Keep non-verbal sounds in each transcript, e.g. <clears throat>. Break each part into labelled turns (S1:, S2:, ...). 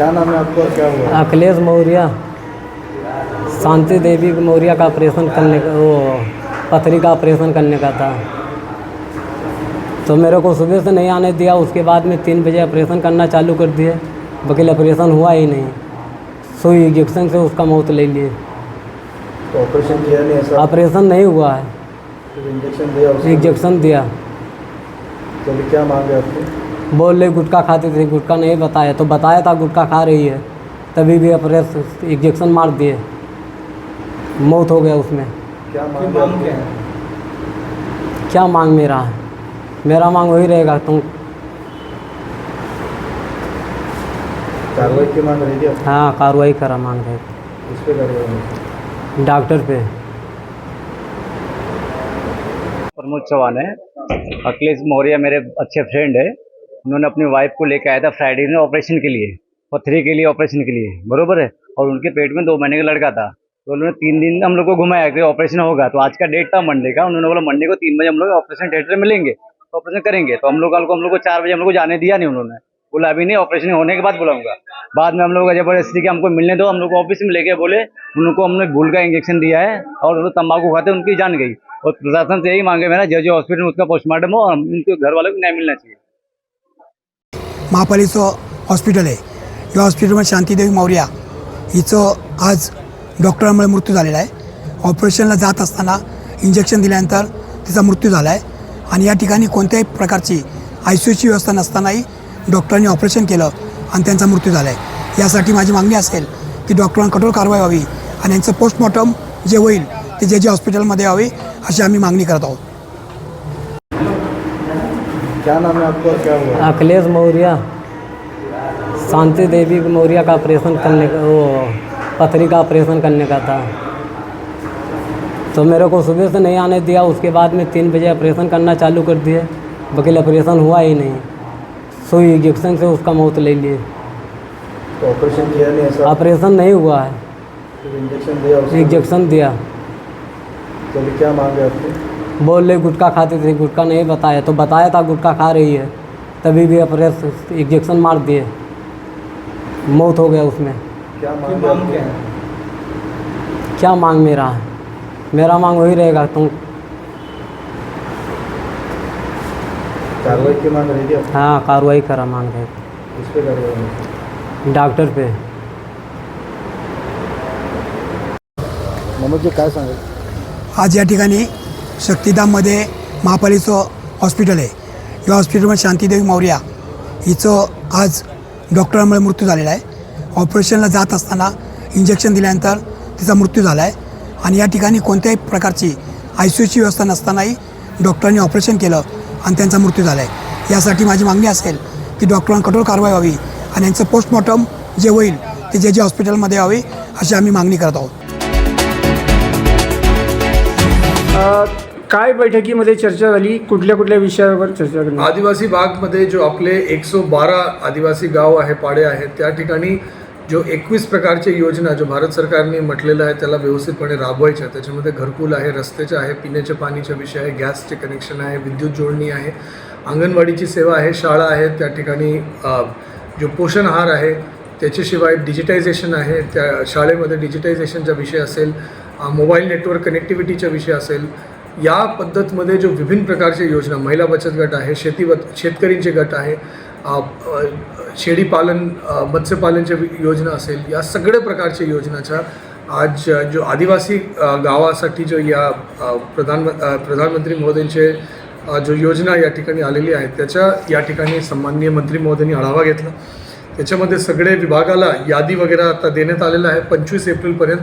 S1: क्या नाम है आपको? क्या हुआ?
S2: अखिलेश मौर्य। शांति देवी मौर्य का ऑपरेशन करने का वो पथरी का ऑपरेशन करने का था। तो मेरे को सुबह से नहीं आने दिया उसके बाद में तीन बजे ऑपरेशन करना चालू कर दिए। वकील ऑपरेशन हुआ ही नहीं। सुई इंजेक्शन से उसका मौत ले लिए।
S1: तो ऑपरेशन किया नहीं ऐसा?
S2: ऑपरेशन नहीं हुआ है।
S1: फिर इंजेक्शन दिया
S2: इंजेक्शन दिया।
S1: तो क्या मांगे आपकी
S2: बोल रहे गुटखा खाती थी गुटखा नहीं बताया। तो बताया था गुटखा खा रही है। तभी भी ऑपरेशन इंजेक्शन मार दिए। मौत हो गया उसमें।
S1: क्या मांगे
S2: क्या मांग मेरा है? मेरा मांग वही रहेगा तुम
S1: कार्रवाई की मांग रहेगी
S2: हाँ? कार्रवाई करा मांग रहे
S1: किस पे कार्रवाई होगी?
S2: डॉक्टर पे।
S3: प्रमोद चौहान है। अखिलेश मौर्य मेरे अच्छे फ्रेंड है। उन्होंने अपनी वाइफ को लेकर आया था फ्राइडे में ऑपरेशन के लिए पथरी के लिए ऑपरेशन के लिए, बरोबर है? और उनके पेट में दो महीने का लड़का था। तो उन्होंने तीन दिन हम लोग को घुमाया कि ऑपरेशन होगा। तो आज का डेट था मंडे का। उन्होंने बोला मंडे को तीन बजे हम लोग ऑपरेशन थिएटर में मिलेंगे तो ऑपरेशन करेंगे। तो हम लोग को हम लोग को चार बजे हम लोग को जाने दिया नहीं उन्होंने। बोला, अभी नहीं ऑपरेशन होने के बाद बुलाऊँगा। बाद में हम लोग ज़बरदस्ती के हमको मिलने दो। हम लोग ऑफ़िस में लेके बोले, उनको हमने भूल का इंजेक्शन दिया है और लोग तंबाकू खाते, उनकी जान गई। और प्रशासन से यही मांगे, मेरा जो जो हॉस्पिटल में उसका पोस्टमार्टम हो और उनके घर वालों को न्याय मिलना चाहिए।
S4: महापालिकेचं हॉस्पिटल आहे. या हॉस्पिटलमध्ये शांतीदेवी मौर्या हिचं आज डॉक्टरांमुळे मृत्यू झालेला आहे. ऑपरेशनला जात असताना इंजेक्शन दिल्यानंतर तिचा मृत्यू झाला आहे आणि या ठिकाणी कोणत्याही प्रकारची आय सी यूची व्यवस्था नसतानाही डॉक्टरांनी ऑपरेशन केलं आणि त्यांचा मृत्यू झाला आहे यासाठी माझी मागणी असेल की डॉक्टरांना कठोर कारवाई व्हावी आणि यांचं पोस्टमॉर्टम जे होईल ते जे जे हॉस्पिटलमध्ये यावे अशी आम्ही मागणी करत आहोत.
S1: क्या नाम है आपका? क्या हुआ?
S2: अखिलेश मौर्य। शांति देवी मौर्य का ऑपरेशन करने का वो पथरी का ऑपरेशन करने का था। तो मेरे को सुबह से नहीं आने दिया उसके बाद में तीन बजे ऑपरेशन करना चालू कर दिए। वकील ऑपरेशन हुआ ही नहीं। सुई इंजेक्शन से उसका मौत ले लिए।
S1: तो ऑपरेशन किया नहीं
S2: ऑपरेशन नहीं हुआ है।
S1: इंजेक्शन दिया
S2: इंजेक्शन दिया।
S1: अभी क्या मांगे आपकी
S2: बोल रहे गुटखा खाती थी गुटखा नहीं बताया। तो बताया था गुटखा खा रही है। तभी भी ऑपरेशन इंजेक्शन मार दिए। मौत हो गया उसमें।
S1: क्या मांगे
S2: क्या मांग मेरा है? मेरा मांग वही रहेगा तुम
S1: कार्रवाई की मांग आपकी
S2: हाँ कार्रवाई करा मांग रहे? डॉक्टर पे।
S1: मनोज जी काय सांगेल
S4: आज या ठिकाणी शक्तिधाममध्ये महापालिकेचं हॉस्पिटल आहे. या हॉस्पिटलमध्ये शांतीदेवी मौर्या हिचं आज डॉक्टरांमुळे मृत्यू झालेला आहे. ऑपरेशनला जात असताना इंजेक्शन दिल्यानंतर तिचा मृत्यू झाला आहे. आणि या ठिकाणी कोणत्याही प्रकारची आय सी यूची व्यवस्था नसतानाही डॉक्टरांनी ऑपरेशन केलं आणि त्यांचा मृत्यू झाला आहे. यासाठी माझी मागणी असेल की डॉक्टरांना कठोर कारवाई व्हावी आणि यांचं पोस्टमॉर्टम जे होईल ते जे जे हॉस्पिटलमध्ये यावे अशी आम्ही मागणी करत आहोत.
S5: काय बैठकीमध्ये चर्चा झाली? कुठल्या कुठल्या विषयावर चर्चा झाली
S6: आदिवासी भागमध्ये जो आपले एकशे बारा आदिवासी गाव आहे पाडे आहेत त्या ठिकाणी जो एकवीस प्रकारचे योजना जो भारत सरकारने म्हटलेलं आहे त्याला व्यवस्थितपणे राबवायच्या. त्याच्यामध्ये घरकुल आहे रस्त्याचे आहे पिण्याच्या पाणीचा विषय आहे गॅसचे कनेक्शन आहे विद्युत जोडणी आहे अंगणवाडीची सेवा आहे शाळा आहे त्या ठिकाणी जो पोषण आहार आहे त्याच्याशिवाय डिजिटायझेशन आहे त्या शाळेमध्ये डिजिटायझेशनचा विषय असेल मोबाईल नेटवर्क कनेक्टिव्हिटीचा विषय असेल या पद्धतमध्ये जो विभिन्न प्रकारच्या योजना महिला बचत गट आहे शेती बत शेतकरींचे गट आहे शेळीपालन मत्स्यपालनच्या योजना असेल या सगळ्या प्रकारच्या योजनाच्या आज जो आदिवासी गावासाठी जो या प्रधान प्रधानमंत्री महोदयांचे जो योजना या ठिकाणी आलेली आहे त्याच्या या ठिकाणी सन्माननीय मंत्री महोदयांनी आढावा घेतला. त्याच्यामध्ये सगळे विभागाला यादी वगैरे आता देण्यात आलेलं आहे पंचवीस एप्रिलपर्यंत.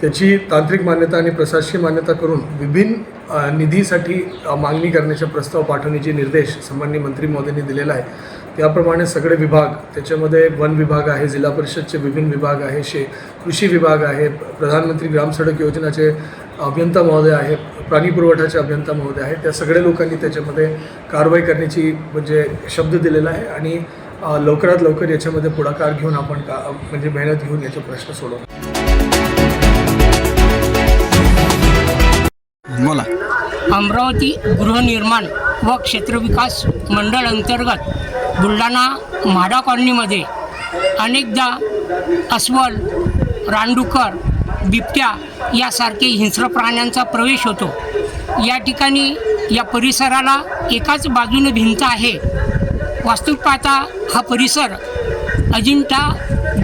S6: त्याची तांत्रिक मान्यता आणि प्रशासकीय मान्यता करून विभिन्न निधीसाठी मागणी करण्याचे प्रस्ताव पाठवण्याचे निर्देश सन्माननीय मंत्री महोदयांनी दिलेला आहे. त्याप्रमाणे सगळे विभाग त्याच्यामध्ये वन विभाग आहे जिल्हा परिषदचे विभिन्न विभाग आहे शे कृषी विभाग आहे प्रधानमंत्री ग्राम सडक योजनाचे अभियंता महोदय आहे प्राणी पुरवठ्याचे अभियंता महोदय आहे. त्या सगळ्या लोकांनी त्याच्यामध्ये कारवाई करण्याची म्हणजे शब्द दिलेला आहे आणि लवकरात लवकर याच्यामध्ये पुढाकार घेऊन आपण का म्हणजे मेहनत घेऊन याचा प्रश्न सोडवतो.
S7: बोला.
S8: अमरावती गृहनिर्माण व क्षेत्रविकास मंडळ अंतर्गत बुलढाणा म्हाडा कॉलनीमध्ये अनेकदा अस्वल रानडुकर बिबट्या यासारखे हिंस्र प्राण्यांचा प्रवेश होतो. या ठिकाणी या परिसराला एकाच बाजूने भिंत आहे. वास्तविक पाहता हा परिसर अजिंठा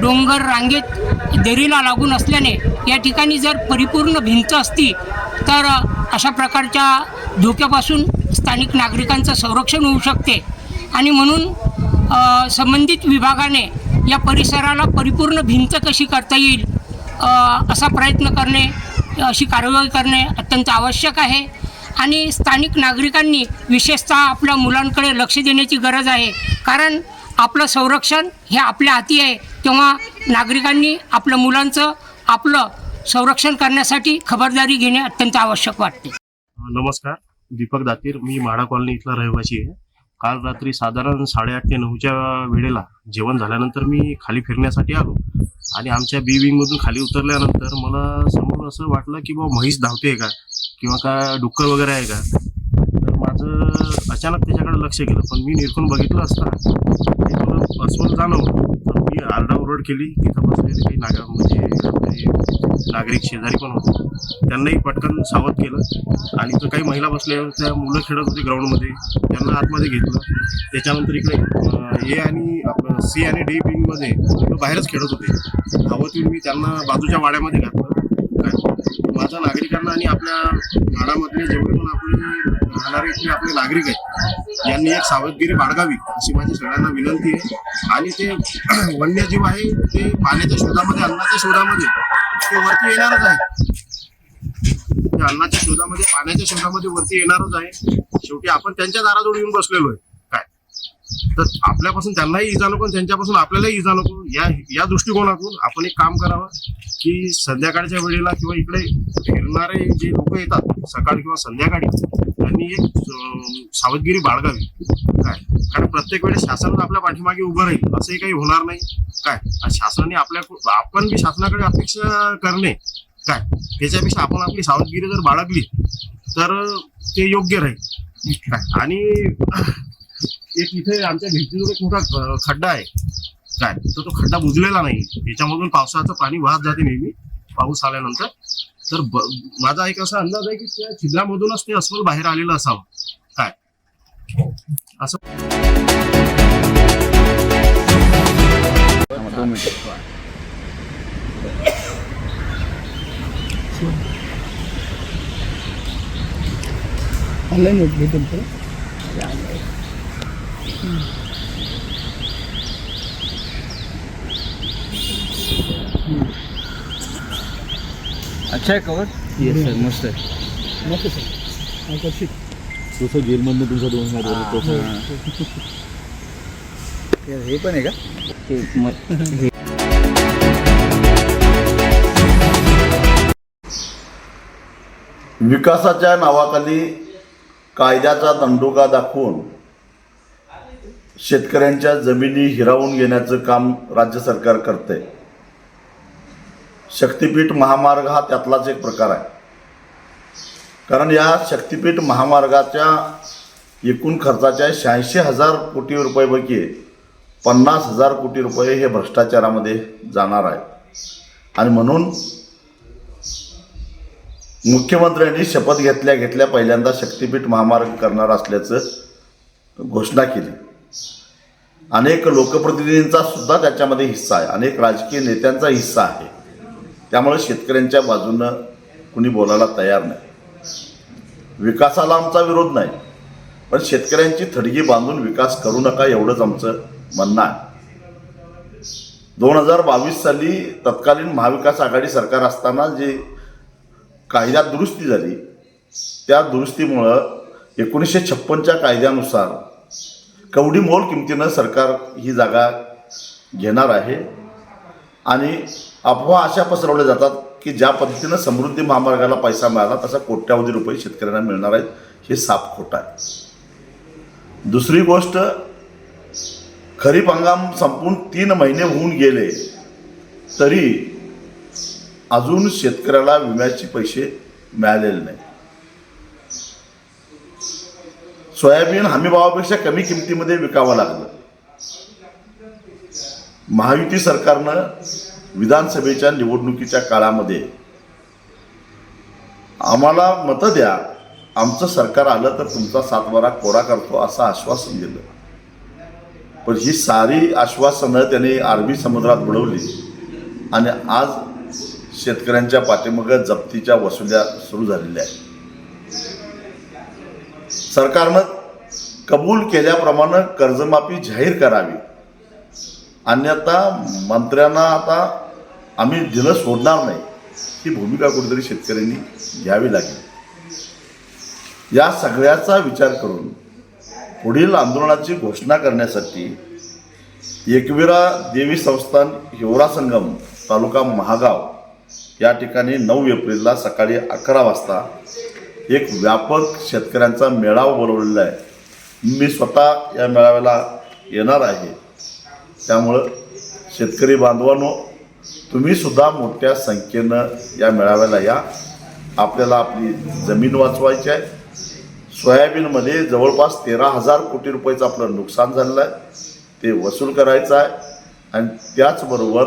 S8: डोंगर रांगेत दरीला लागून असल्याने या ठिकाणी जर परिपूर्ण भिंत असती तर अशा प्रकारच्या धोक्यापासून स्थानिक नागरिकांचं संरक्षण होऊ शकते. आणि म्हणून संबंधित विभागाने या परिसराला परिपूर्ण भिंत कशी करता येईल असा प्रयत्न करणे अशी कारवाई करणे अत्यंत आवश्यक आहे. आणि स्थानिक नागरिकांनी विशेषतः आपल्या मुलांकडे लक्ष देण्याची गरज आहे. कारण आपलं संरक्षण हे आपल्या हाती आहे तेव्हा नागरिकांनी आपल्या मुलांचं आपलं संरक्षण करण्यासाठी खबरदारी घेणे अत्यंत आवश्यक वाटते.
S7: नमस्कार दीपक दातीर. मी म्हाडा कॉलनी इथला रहिवासी आहे. काल रात्री साधारण साडेआठ ते नऊच्या वेळेला जेवण झाल्यानंतर मी खाली फिरण्यासाठी आलो आणि आमच्या बी विंगमधून खाली उतरल्यानंतर मला समोर असं वाटलं की बा म्हैस धावते का? किंवा का डुक्कर वगैरे आहे का? तर माझं अचानक त्याच्याकडे लक्ष गेलं पण मी निरखून बघितलं असता ते मला अस्वल जाणवलं. तर मी आरडाओरड केली तिथं बसलेले काही नागा म्हणजे नागरिक शेजारी पण होते. त्यांनाही पटकन सावध केलं. आणि तर काही महिला बसल्या त्या मुलं खेळत होते ग्राउंडमध्ये. त्यांना आतमध्ये घेतलं. त्याच्यानंतर इकडे ए आणि आपलं सी आणि डी विंगमध्ये मुलं बाहेरच खेळत होते. धावत येऊन मी त्यांना बाजूच्या वाड्यामध्ये घातलं. काय? नागरिकांना आणि आपल्या म्हाडामधले जेवढे पण आपले राहणारे इथले आपले नागरिक आहेत यांनी एक सावधगिरी बाळगावी अशी माझी सगळ्यांना विनंती आहे. आणि ते <clears throat> वन्यजीव आहे ते पाण्याच्या शोधामध्ये अन्नाच्या शोधामध्ये ते वरती येणारच आहे. अन्नाच्या शोधामध्ये पाण्याच्या शोधामध्ये वरती येणारच आहे. शेवटी आपण त्यांच्या दाराजवळ येऊन बसलेलो आहे. तर आपल्यापासून त्यांनाही इजा नको त्यांच्यापासून आपल्यालाही इजा नको. या या दृष्टिकोनातून आपण एक काम करावं की संध्याकाळच्या वेळेला किंवा इकडे फिरणारे जे लोक येतात सकाळ किंवा संध्याकाळी त्यांनी एक सावधगिरी बाळगावी. काय? कारण प्रत्येक वेळेस शासन आपल्या पाठीमागे उभं राहील असंही काही होणार नाही. काय? शासनाने आपल्या आपण बी शासनाकडे अपेक्षा करणे काय? त्याच्यापेक्षा आपण आपली सावधगिरी जर बाळगली तर ते योग्य राहील. काय? आणि एक इथे आमच्या भिंतीजवळ एक मोठा खड्डा आहे. काय? तर तो खड्डा बुजलेला नाही. त्याच्यामधून पावसाचं पाणी वाहत जाते नेहमी पाऊस आल्यानंतर. तर माझा एक असा अंदाज आहे की त्या छिद्रामधूनच ते अस्वल बाहेर आलेलं असावं. काय? असं.
S1: ऑनलाईन भेटेल
S3: अच्छा है कवर येस सर मस्त आहे.
S1: मस्त सर आकर्षित
S9: जसं जेलमधनं तुमचा दोन हजार तसं
S3: हे. पण आहे का?
S9: विकासाच्या नावाखाली कायद्याचा दंडोका दाखवून शेतकऱ्यांच्या जमिनी हिरावून घेण्याचं काम राज्य सरकार करते शक्तिपीठ महामार्ग हा त्यातलाच एक प्रकार आहे. कारण या शक्तिपीठ महामार्गाच्या एकूण खर्चाच्या शहाऐंशी हजार कोटी रुपयेपैकी पन्नास हजार कोटी रुपये हे भ्रष्टाचारामध्ये जाणार आहे. आणि म्हणून मुख्यमंत्र्यांनी शपथ घेतल्या घेतल्या पहिल्यांदा शक्तिपीठ महामार्ग करणार असल्याचं घोषणा केली. अनेक लोकप्रतिनिधींचा सुद्धा त्याच्यामध्ये हिस्सा आहे. अनेक राजकीय नेत्यांचा हिस्सा आहे. त्यामुळे शेतकऱ्यांच्या बाजूनं कुणी बोलायला तयार नाही. विकासाला आमचा विरोध नाही. पण शेतकऱ्यांची थडगी बांधून विकास करू नका एवढंच आमचं म्हणणं आहे. दोन हजार बावीस साली तत्कालीन महाविकास आघाडी सरकार असताना जे कायद्यात दुरुस्ती झाली त्या दुरुस्तीमुळं एकोणीसशे छप्पनच्या कायद्यानुसार कवडी मोल किमतीनं सरकार ही जागा घेणार आहे. आणि अफवा अशा पसरवल्या जातात की ज्या पद्धतीनं समृद्धी महामार्गाला पैसा मिळाला तसा कोट्यावधी रुपये शेतकऱ्यांना मिळणार आहेत हे साफ खोटं आहे. दुसरी गोष्ट खरीप हंगाम संपून तीन महिने होऊन गेले तरी अजून शेतकऱ्याला विम्याचे पैसे मिळालेले नाही सोयाबीन हमीभावापेक्षा कमी किमतीमध्ये विकावं लागलं. महायुती सरकारनं विधानसभेच्या निवडणुकीच्या काळामध्ये आम्हाला मतं द्या आमचं सरकार आलं तर तुमचा सातबारा कोरा करतो असं आश्वासन दिलं. पण ही सारी आश्वासनं त्याने अरबी समुद्रात बुडवली आणि आज शेतकऱ्यांच्या पाठीमागं जप्तीच्या वसुल्या सुरू झालेल्या आहेत. सरकारनं कबूल केल्याप्रमाणे कर्जमाफी जाहीर करावी. अन्यथा मंत्र्यांना आता आम्ही दिलं सोडणार नाही. ही भूमिका कुठेतरी शेतकऱ्यांनी घ्यावी लागेल. या सगळ्याचा विचार करून पुढील आंदोलनाची घोषणा करण्यासाठी एकविरा देवी संस्थान हिवरा संगम तालुका महागाव या ठिकाणी नऊ एप्रिलला सकाळी अकरा वाजता एक व्यापक शेतकऱ्यांचा मेळावा बोलवलेला आहे. मी स्वतः या मेळाव्याला येणार आहे. त्यामुळं शेतकरी बांधवांनो तुम्हीसुद्धा मोठ्या संख्येनं या मेळाव्याला या. आपल्याला आपली जमीन वाचवायची आहे. सोयाबीनमध्ये जवळपास तेरा हजार कोटी रुपयाचं आपलं नुकसान झालेलं आहे. ते वसूल करायचं आहे. आणि त्याचबरोबर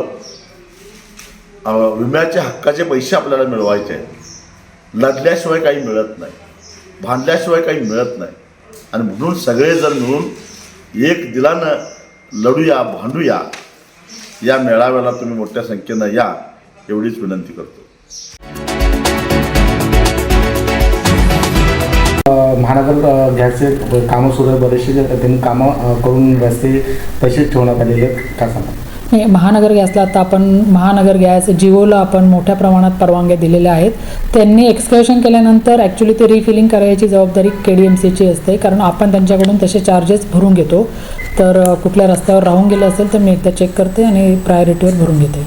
S9: विम्याचे विम्याच्या हक्काचे पैसे आपल्याला मिळवायचे आहेत. लढल्याशिवाय काही मिळत नाही. भांडल्याशिवाय काही मिळत नाही. आणि म्हणून सगळेजण मिळून एक दिलानं लढूया भांडूया. या मेळाव्याला तुम्ही मोठ्या संख्येनं या एवढीच विनंती करतो.
S10: महानगर घ्यायचे गॅसचे कामं सुरू आहे बरेचसे त्यांनी कामं करून रस्ते तसेच ठेवण्यात आलेले आहेत. का सांगा
S11: महानगर गॅसला आता आपण महानगर गॅस जिओला आपण मोठ्या प्रमाणात परवानग्या दिलेल्या आहेत. त्यांनी एक्सकर्शन केल्यानंतर ॲक्च्युली ते रिफिलिंग करायची जबाबदारी के डी एम सीची असते. कारण आपण त्यांच्याकडून तसे चार्जेस भरून घेतो. तर कुठल्या रस्त्यावर राहून गेलं असेल तर मी एकदा चेक करते आणि प्रायोरिटीवर भरून घेते.